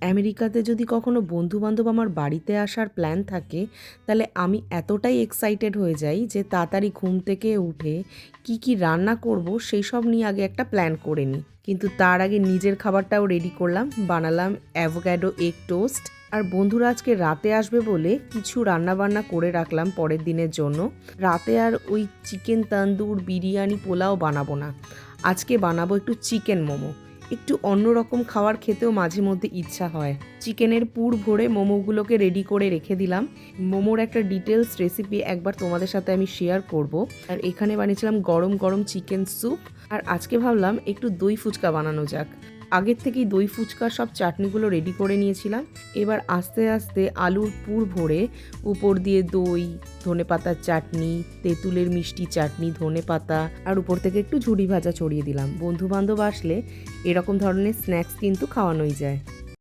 আমেরিকাতে যদি কখনো বন্ধু-বান্ধব আমার বাড়িতে আসার প্ল্যান থাকে, তাহলে আমি এতটাই এক্সাইটেড হয়ে যাই যে তাড়াতাড়ি ঘুম থেকে উঠে কি, কি রান্না করব সেই সব নিয়ে আগে একটা প্ল্যান করে নিই। কিন্তু তার আগে নিজের খাবারটাও রেডি করলাম। বানালাম অ্যাভোক্যাডো এগ টোস্ট। আর বন্ধুরা আজকে রাতে আসবে বলে কিছু রান্নাবান্না করে রাখলাম পরের দিনের জন্য। রাতে আর ওই চিকেন তান্দুর, বিরিয়ানি, পোলাও বানাবো না। আজকে বানাবো একটু চিকেন মোমো। একটু অন্যরকম খাবার খেতেও মাঝে মধ্যে ইচ্ছা হয়। চিকেনের পুর ভরে মোমোগুলোকে রেডি করে রেখে দিলাম। মোমোর একটা ডিটেলস রেসিপি একবার তোমাদের সাথে আমি শেয়ার করব। আর এখানে বানিয়েছিলাম গরম গরম চিকেন স্যুপ আর আজকে ভাবলাম একটু দই ফুচকা বানানো যাক। আগের থেকেই দই ফুচকার সব চাটনিগুলো রেডি করে নিয়েছিলাম। এবার আস্তে আস্তে আলুর পুর ভরে উপর দিয়ে দই, ধনে পাতার চাটনি, তেঁতুলের মিষ্টি চাটনি, ধনে পাতা আর উপর থেকে একটু ঝুড়ি ভাজা ছড়িয়ে দিলাম। বন্ধু বান্ধব আসলে এরকম ধরনের স্ন্যাক্স কিন্তু খাওয়ানোই যায়।